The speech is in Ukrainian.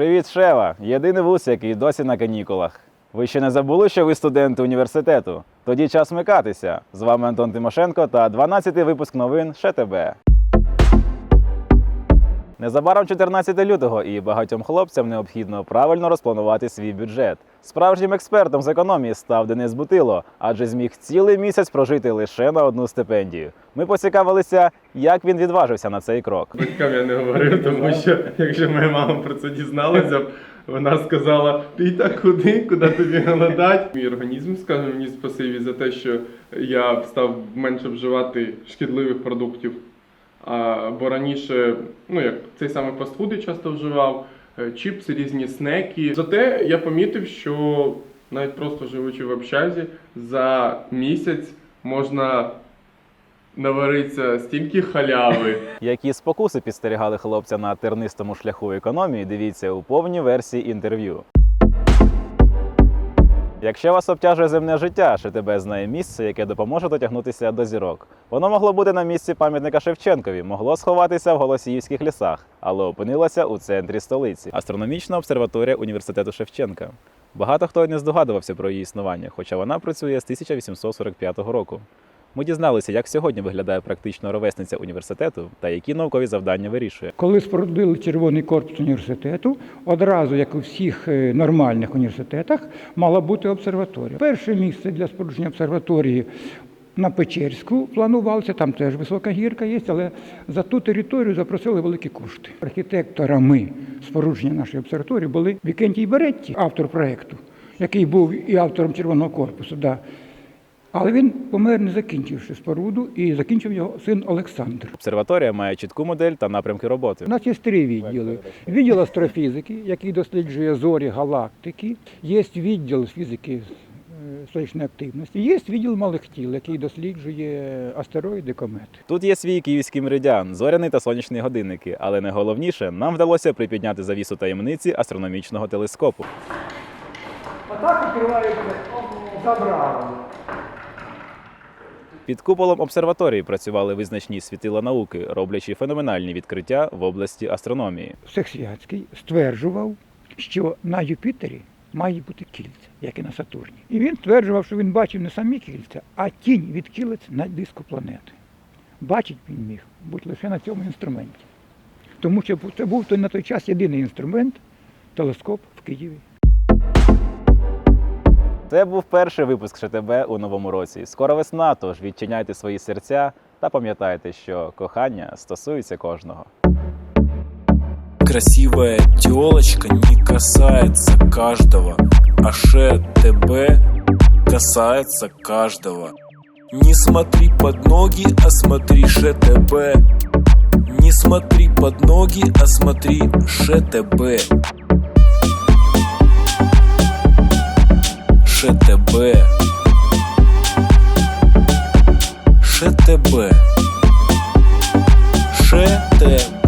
Привіт, Шева! Єдиний вуз, який досі на канікулах. Ви ще не забули, що ви студенти університету? Тоді час вмикатися. З вами Антон Тимошенко та 12-й випуск новин ШТБ. Незабаром 14 лютого і багатьом хлопцям необхідно правильно розпланувати свій бюджет. Справжнім експертом з економії став Денис Бутило, адже зміг цілий місяць прожити лише на одну стипендію. Ми поцікавилися, як він відважився на цей крок. Батькам я не говорив, тому що якщо моя мама про це дізналася, вона сказала: ти так куди, куди тобі голодать. Мій організм скаже мені спасибі за те, що я став менше вживати шкідливих продуктів. А, бо раніше, ну як цей самий фастфуд я часто вживав, е, чіпси, різні снеки. Зате я помітив, що навіть просто живучи в общазі, за місяць можна наваритися стільки халяви. Які спокуси підстерігали хлопця на тернистому шляху економії, дивіться у повній версії інтерв'ю. Якщо вас обтяжує земне життя, ШТБ знає місце, яке допоможе дотягнутися до зірок. Воно могло бути на місці пам'ятника Шевченкові, могло сховатися в Голосіївських лісах, але опинилося у центрі столиці. Астрономічна обсерваторія університету Шевченка. Багато хто не здогадувався про її існування, хоча вона працює з 1845 року. Ми дізналися, як сьогодні виглядає практично ровесниця університету та які наукові завдання вирішує. Коли спорудили червоний корпус університету, одразу, як у всіх е, нормальних університетах, мала бути обсерваторія. Перше місце для спорудження обсерваторії на Печерську планувалося, там теж висока гірка є, але за ту територію запросили великі кошти. Архітекторами спорудження нашої обсерваторії були Вікентій Беретті, автор проєкту, який був і автором червоного корпусу. Да. Але він помер, не закінчивши споруду, і закінчив його син Олександр. Обсерваторія має чітку модель та напрямки роботи. У нас є три відділи. Відділ астрофізики, який досліджує зорі галактики. Є відділ фізики е, сонячної активності. Є відділ малих тіл, який досліджує астероїди, комети. Тут є свій київський меридіан, зоряний та сонячні годинники, але найголовніше нам вдалося припідняти завісу таємниці астрономічного телескопу. Отак відкривається забрало. Під куполом обсерваторії працювали визначні світила науки, роблячи феноменальні відкриття в області астрономії. Всесвятський стверджував, що на Юпітері має бути кільця, як і на Сатурні. І він стверджував, що він бачив не самі кільця, а тінь від кілець на диску планети. Бачить він міг бути лише на цьому інструменті. Тому що це був на той час єдиний інструмент телескоп в Києві. Це був перший випуск ШТБ у новому році. Скоро весна, тож відчиняйте свої серця та пам'ятайте, що кохання стосується кожного. Красивая телочка не касается каждого, а ше ТБ касается каждого. Не смотри под ноги, а смотри ШТБ. Не смотри под ноги, а смотри ШТБ. ШТБ. тебе, ШТБ. ШТБ.